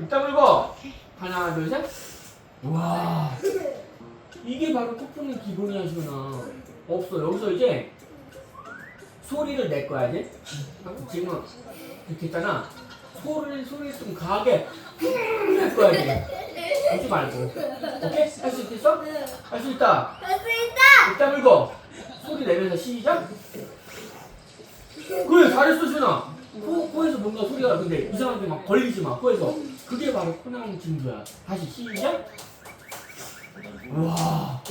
입 다 물고 하나 둘 셋. 와 이게 바로 폭풍의 기본이야 시원아. 없어 여기서 이제 소리를 낼 거야 이제. 지금 이렇게 했잖아. 소리를 소리를 좀 강하게 낼 거야 이제. 웃지 말고. 오케이 할 수 있겠어? 할 수 있다. 할 수 있다. 입 다 물고 소리 내면서 시작. 그래 잘했어 준아. 코, 코에서 뭔가 소리가 근데 이상하게 막 걸리지 마 코에서. 그게 바로 코낭 징조야. 다시 시작. 와.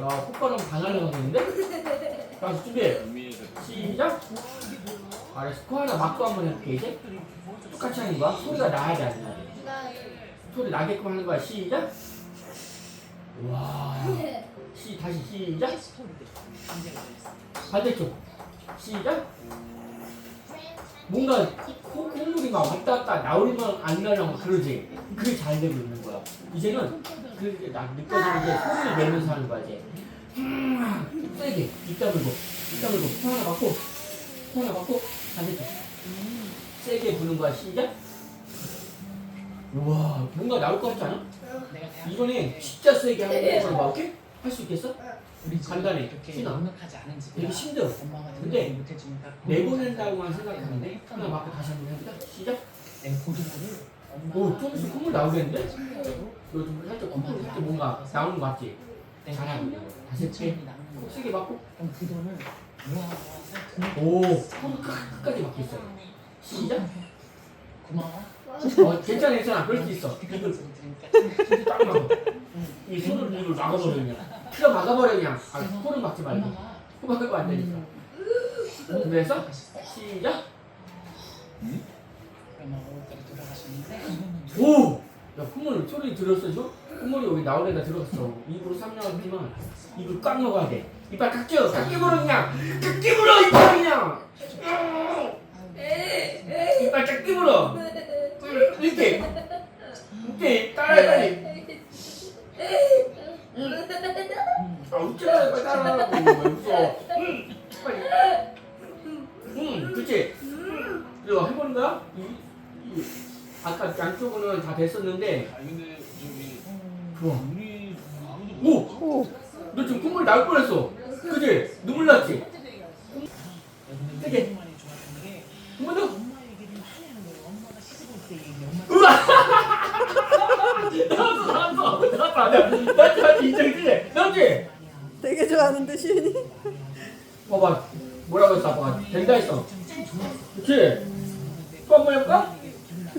야 콧바람 다 날라가겠는데? 다시 준비. 시작. 알았어. 코 하나 막고 한번 해볼게 이제. 똑같이 하는 거야. 소리가 나야 돼. 안 돼. 소리 나게끔 하는 거야. 시작. 와. 시 다시 시작. 반대쪽 시작 뭔가 코, 콧물이 막 왔다 갔다 나오리만 안 나려고 그러지. 그게 잘 되고 있는 거야. 이제는 그게 나 느껴지는 게 소리를 내면서 하는 거야 이제. 음, 세게. 입 다물고 입 다물고 코 하나 맞고 코 하나 맞고 반대쪽 세게 부는 거야 시작. 우와 뭔가 나올 것 같지 않아? 이번에 진짜 세게 하는 거로 막게 할 수 있겠어? 간단해. 이렇게. 넉넉하지 않은 집이라 되게 힘들어 엄마가 근데 못해주니까 내보낸다고만 생각하는데 하나 맞고 다시 한번 해보자 시작 내 고등어를 엄마가 오, 좀 있으면 콧물 나오겠는데? 너좀 살짝 콧물 살짝 뭔가 나오는 거? 내가 잘하고 거 다시 천천히 남는 거야. 세게 맞고 그럼 그 돈을 모아서 오 끝까지 막고 있어요 시작 고마워. 어 괜찮아 괜찮아. 그럴 수 있어. 이걸 이걸 들으니까 진짜 딱 막아 이 손을 입을 막아버려 그냥. 키가 막아버려 그냥. 아 코를 막지 말고. 코 막으면 안 되니까. 그래서 시작. 오! 야 콧물 소리 들었어 저? 콧물이 여기 나오려다 들어갔어. 입으로 삼나왔지만 입을 꽉 먹어야 돼. 이빨 깍 끼워 깍 끼물어 그냥. 깍 끼물어 이빨 그냥. 이빨 깍 끼물어 이렇게 이렇게 따라해 빨리 아 웃지 마 빨리 따라하라고 왜 웃어. 응 그치? 이거 해보는 거야? 아까 양쪽은 다 됐었는데. 좋아 오! 못너 지금 콧물 나올 뻔했어. 그치? 눈물 났지? 되게. 엄마이 좋았던 나왔어. 나왔어 나왔어. 나한테 인정이지? 나왔지? 되게 좋아하는데 시윤이 봐봐 뭐라고 했어 아빠가 된다 했어 그치? 또 한번 해볼까?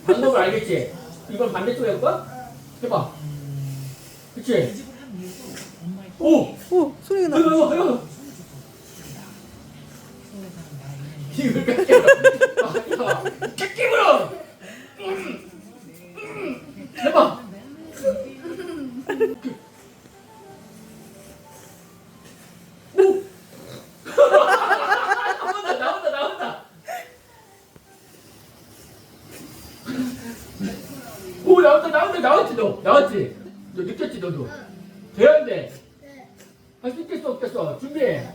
방법을 알겠지? 이번 반대쪽 해볼까? 해봐 그치? 오! 오 소리가 나 이거 이거 이거 이걸 나온다 나왔지 너. 나왔지? 너 느꼈지 너도? 돼야 돼. 할수 있겠어 없겠어? 준비해